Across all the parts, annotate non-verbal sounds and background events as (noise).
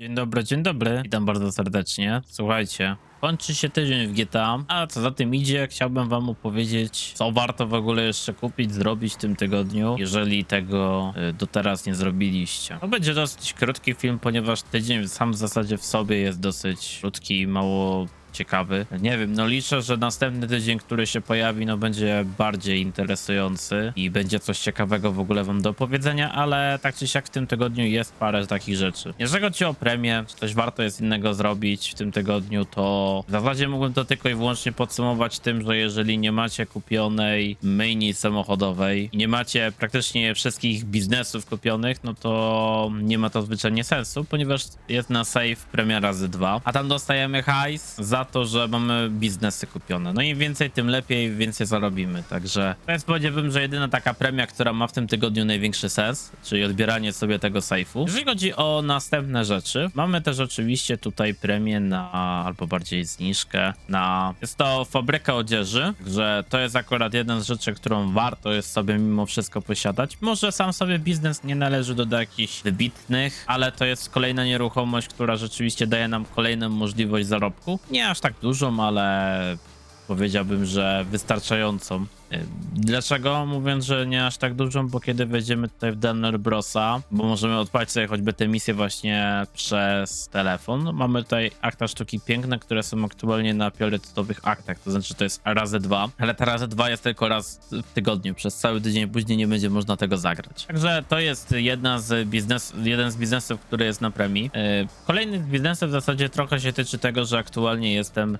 Dzień dobry, dzień dobry. Witam bardzo serdecznie. Słuchajcie, kończy się tydzień w GTA, a co za tym idzie, chciałbym wam opowiedzieć, co warto w ogóle jeszcze kupić, zrobić w tym tygodniu, jeżeli tego y, do teraz nie zrobiliście. To będzie dosyć krótki film, ponieważ tydzień sam w zasadzie w sobie jest dosyć krótki i mało ciekawy. Nie wiem, no liczę, że następny tydzień, który się pojawi, no będzie bardziej interesujący i będzie coś ciekawego w ogóle wam do opowiedzenia, ale tak czy siak w tym tygodniu jest parę takich rzeczy. Jeżeli chodzi o premię, czy coś warto jest innego zrobić w tym tygodniu, to w zasadzie mógłbym to tylko i wyłącznie podsumować tym, że jeżeli nie macie kupionej myjni samochodowej i nie macie praktycznie wszystkich biznesów kupionych, no to nie ma to zwyczajnie sensu, ponieważ jest na save premia razy dwa, a tam dostajemy hajs za to, że mamy biznesy kupione. No im więcej, tym lepiej, więcej zarobimy. Także jest powiedziałbym, że jedyna taka premia, która ma w tym tygodniu największy sens, czyli odbieranie sobie tego safe'u. Jeżeli chodzi o następne rzeczy, mamy też oczywiście tutaj premię na, albo bardziej zniżkę na, jest to fabryka odzieży, że to jest akurat jedna z rzeczy, którą warto jest sobie mimo wszystko posiadać. Może sam sobie biznes nie należy do, do jakichś wybitnych, ale to jest kolejna nieruchomość, która rzeczywiście daje nam kolejną możliwość zarobku. Nie aż tak dużą, ale powiedziałbym, że wystarczającą. Y, Dlaczego? Mówiąc, że nie aż tak dużą, bo kiedy wejdziemy tutaj w Denner Brosa, bo możemy odpalić sobie choćby te misje właśnie przez telefon, mamy tutaj akta sztuki piękne, które są aktualnie na priorytetowych aktach, to znaczy to jest razy dwa, ale ta razy dwa jest tylko raz w tygodniu, przez cały tydzień później nie będzie można tego zagrać. Także to jest jedna z biznes, jeden z biznesów, który jest na premii. Yy, Kolejny z biznesów w zasadzie trochę się tyczy tego, że aktualnie jestem e,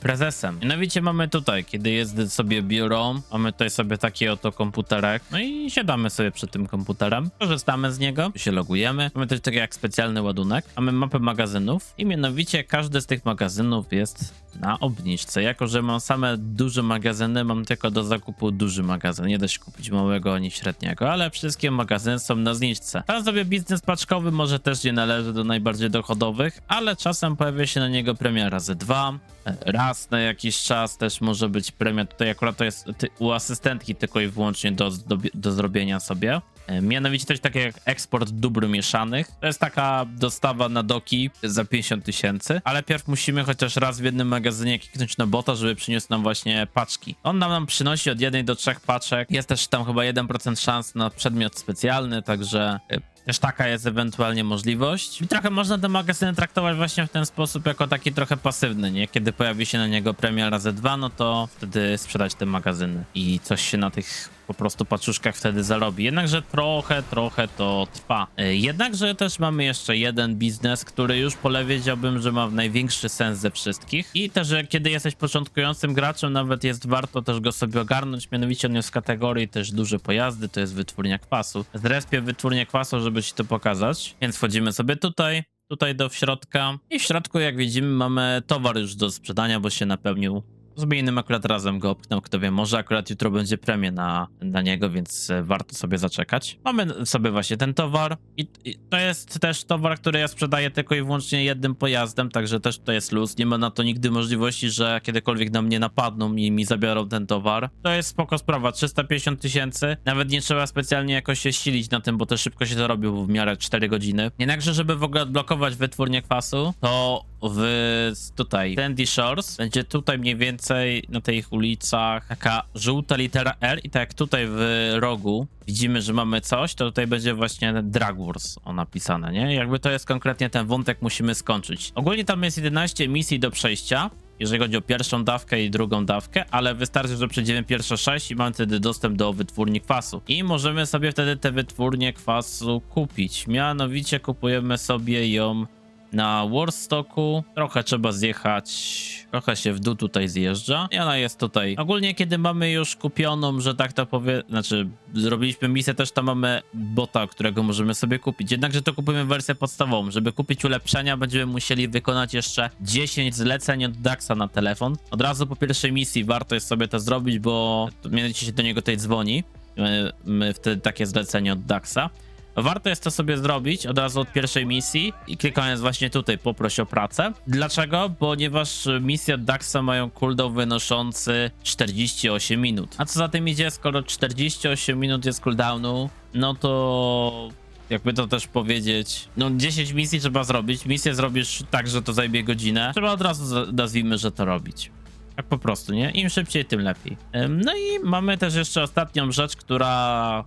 prezesem. Mianowicie mamy tutaj, kiedy jest sobie biuro, mamy tutaj sobie taki oto komputerek, no i siadamy sobie przed tym komputerem, korzystamy z niego, się logujemy, mamy też taki jak specjalny ładunek, mamy mapę magazynów i mianowicie każdy z tych magazynów jest na obniżce. Jako, że mam same duże magazyny, mam tylko do zakupu duży magazyn, nie da się kupić małego ani średniego, ale wszystkie magazyny są na zniżce. Tam sobie biznes paczkowy może też nie należy do najbardziej dochodowych, ale czasem pojawia się na niego premia razy dwa, raz na jakiś czas też może być premia. Tutaj akurat to jest u asystentki tylko i wyłącznie do, do, do zrobienia sobie. E, Mianowicie coś takiego jak eksport dóbr mieszanych. To jest taka dostawa na doki za 50 tysięcy, ale pierw musimy chociaż raz w jednym magazynie kliknąć na bota, żeby przyniósł nam właśnie paczki. On nam, nam przynosi od jednej do trzech paczek. Jest też tam chyba 1% szans na przedmiot specjalny, także e, też taka jest ewentualnie możliwość. I trochę można te magazyny traktować właśnie w ten sposób, jako taki trochę pasywny, nie? Kiedy pojawi się na niego premia razy dwa, no to wtedy sprzedać te magazyny i coś się na tych po prostu paczuszkach wtedy zarobi. Jednakże trochę, trochę to trwa. E, Jednakże też mamy jeszcze jeden biznes, który już powiedziałbym, że ma największy sens ze wszystkich. I też, że kiedy jesteś początkującym graczem, nawet jest warto też go sobie ogarnąć. Mianowicie on jest w kategorii też duże pojazdy, to jest wytwórnia kwasu. Zrespię wytwórnię kwasu, żeby ci to pokazać. Więc wchodzimy sobie tutaj. Tutaj do środka i w środku jak widzimy mamy towar już do sprzedania, bo się napełnił z innym akurat razem go opknął, kto wie, może akurat jutro będzie premie na, na niego, więc e, warto sobie zaczekać. Mamy sobie właśnie ten towar i, i to jest też towar, który ja sprzedaję tylko i wyłącznie jednym pojazdem, także też to jest luz. Nie ma na to nigdy możliwości, że kiedykolwiek na mnie napadną i mi zabiorą ten towar. To jest spoko sprawa, 350 tysięcy. Nawet nie trzeba specjalnie jakoś się silić na tym, bo to szybko się zarobił w miarę 4 godziny. Jednakże, żeby w ogóle odblokować wytwórnię kwasu, to w tutaj Sandy Shores będzie tutaj mniej więcej na tych ulicach taka żółta litera R i tak jak tutaj w rogu widzimy, że mamy coś, to tutaj będzie właśnie Drag Wars o napisane, nie? Jakby to jest konkretnie ten wątek musimy skończyć. Ogólnie tam jest 11 misji do przejścia, jeżeli chodzi o pierwszą dawkę i drugą dawkę, ale wystarczy, że przejdziemy pierwsze 6 i mamy wtedy dostęp do wytwórni kwasu. I możemy sobie wtedy te wytwórnie kwasu kupić. Mianowicie kupujemy sobie ją na Warstocku. Trochę trzeba zjechać, trochę się w dół tutaj zjeżdża. I ona jest tutaj. Ogólnie, kiedy mamy już kupioną, że tak to powie, znaczy zrobiliśmy misję, też tam mamy bota, którego możemy sobie kupić. Jednakże to kupujemy wersję podstawową. Żeby kupić ulepszenia, będziemy musieli wykonać jeszcze 10 zleceń od Daxa na telefon. Od razu po pierwszej misji warto jest sobie to zrobić, bo mianowicie się do niego tutaj dzwoni. My, my wtedy takie zlecenie od Daxa. Warto jest to sobie zrobić od razu od pierwszej misji i klikając właśnie tutaj poproś o pracę. Dlaczego? Ponieważ misje Daxa mają cooldown wynoszący 48 minut. A co za tym idzie, skoro 48 minut jest cooldownu, no to jakby to też powiedzieć, no 10 misji trzeba zrobić, misję zrobisz tak, że to zajmie godzinę, trzeba od razu nazwijmy, że to robić. Tak po prostu, nie? Im szybciej, tym lepiej. No i mamy też jeszcze ostatnią rzecz, która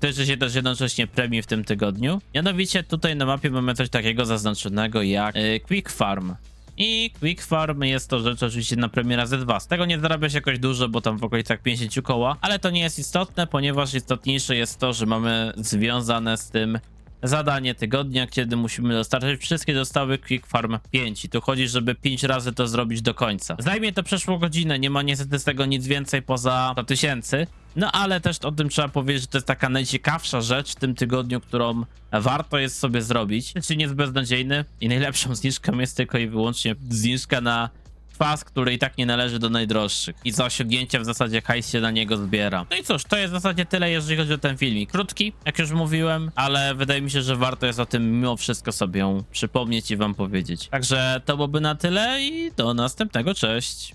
tyczy się też jednocześnie premii w tym tygodniu. Mianowicie tutaj na mapie mamy coś takiego zaznaczonego jak y, Quick Farm. I Quick Farm jest to rzecz oczywiście na premiera Z2. Z tego nie zarabia się jakoś dużo, bo tam w okolicach 50 koła, ale to nie jest istotne, ponieważ istotniejsze jest to, że mamy związane z tym zadanie tygodnia, kiedy musimy dostarczyć wszystkie dostawy Quick Farm 5 i tu chodzi, żeby 5 razy to zrobić do końca. Zajmie to przeszło godzinę, nie ma niestety z tego nic więcej poza 100 tysięcy, no ale też o tym trzeba powiedzieć, że to jest taka najciekawsza rzecz w tym tygodniu, którą warto jest sobie zrobić. Czy nie jest beznadziejny i najlepszą (laughs) zniżką jest tylko i wyłącznie zniżka na kwas, który i tak nie należy do najdroższych. I za osiągnięcia w zasadzie hajs się na niego zbiera. No i cóż, to jest w zasadzie tyle, jeżeli chodzi o ten filmik. Krótki, jak już mówiłem, ale wydaje mi się, że warto jest o tym mimo wszystko sobie przypomnieć i wam powiedzieć. Także to byłoby na tyle i do następnego, cześć!